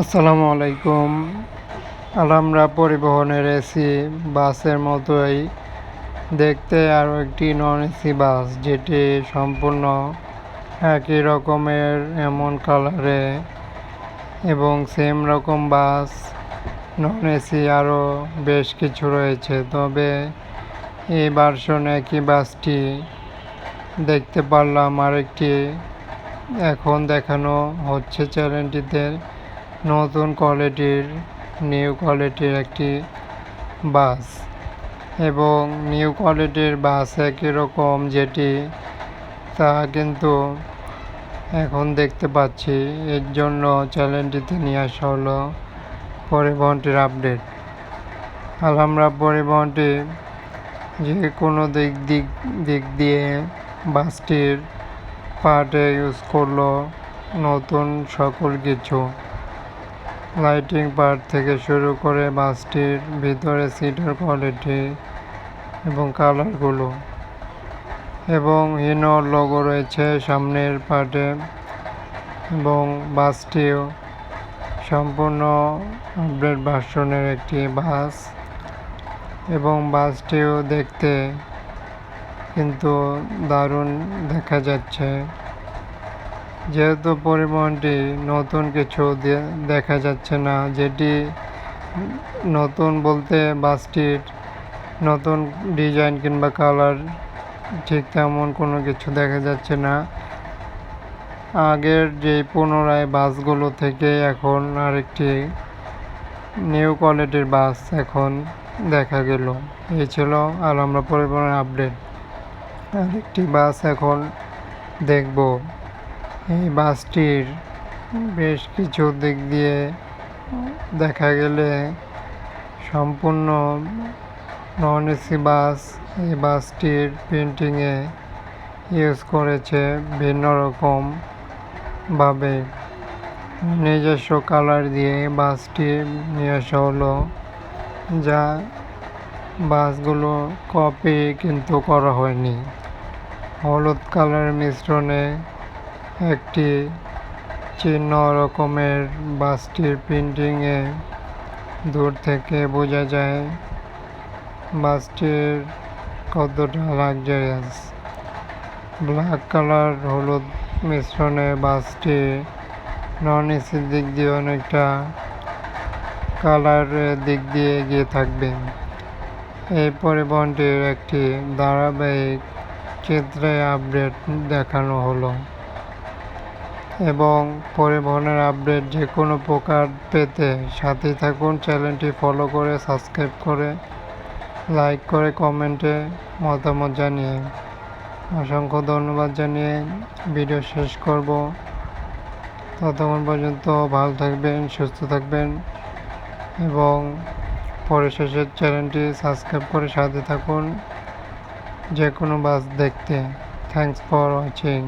আসসালামু আলাইকুম। আলহামরা পরিবহনের এসি বাসের মতোই। দেখতে আরও একটি নন এসি বাস, যেটি সম্পূর্ণ একই রকমের, এমন কালারে এবং সেম রকম বাস। নন এসি আরও বেশ কিছু রয়েছে, তবে এই ভার্সন একই বাসটি দেখতে পারলাম আরেকটি এখন দেখানো হচ্ছে চ্যানেলটিতে। নতুন কোয়ালিটির নিউ কোয়ালিটির একটি বাস এবং নিউ কোয়ালিটির বাস একই রকম যেটি তা কিন্তু এখন দেখতে পাচ্ছি। এর জন্য চ্যানেলটিতে নিয়ে আসা হলো পরিবহনটির আপডেট আর আমরা পরিবহনটি যে কোনো দিক দিক দিক দিয়ে বাসটির পার্টে ইউজ করল নতুন সকল কিছু। লাইটিং পার্ট থেকে শুরু করে বাসটির ভিতরে সিটের কোয়ালিটি এবং কালারগুলো এবং হিনো লোগো রয়েছে সামনের পার্টে এবং বাসটিও সম্পূর্ণ আপডেট ভার্সনের একটি বাস এবং বাসটিও দেখতে কিন্তু দারুণ দেখা যাচ্ছে। যেহেতু পরিবহনটি নতুন কিছু দেখা যাচ্ছে না, যেটি নতুন বলতে বাসটির নতুন ডিজাইন কিংবা কালার ঠিক তেমন কোনো কিছু দেখা যাচ্ছে না। আগের যে পুনরায় বাসগুলো থেকে এখন আরেকটি নিউ কোয়ালিটির বাস এখন দেখা গেল। এই ছিল আমরা পরিবহনের আপডেট। আরেকটি বাস এখন দেখব। এই বাসটির বেশ কিছু দিক দিয়ে দেখা গেলে সম্পূর্ণ নন এসি বাস এই বাসটির পেন্টিংয়ে ইউজ করেছে ভিন্ন রকমভাবে নিজস্ব কালার দিয়ে বাসটি নিয়ে আসা হলো, যা বাসগুলো কপি কিন্তু করা হয়নি। হলুদ কালার মিশ্রণে একটি চিহ্ন রকমের বাসটির প্রিন্টিংয়ে দূর থেকে বোঝা যায় বাসটির কতটা লাক্সারিয়াস ব্ল্যাক কালার হলুদ মিশ্রণে বাসটি নন এসির দিক দিয়ে অনেকটা কালারের দিক দিয়ে এগিয়ে থাকবে। এই পরিবহনটির একটি ধারাবাহিক চিত্রে আপডেট দেখানো হলো। এবং পরিবহনের আপডেট যে কোনো প্রকার পেতে সাথে থাকুন। চ্যানেলটি ফলো করে সাবস্ক্রাইব করে লাইক করে কমেন্টে মতামত জানিয়ে অসংখ্য ধন্যবাদ জানিয়ে ভিডিও শেষ করব। ততক্ষণ পর্যন্ত ভালো থাকবেন, সুস্থ থাকবেন এবং পরে শেষের চ্যানেলটি সাবস্ক্রাইব করে সাথে থাকুন। যে কোনো বাস দেখতে। Thanks for watching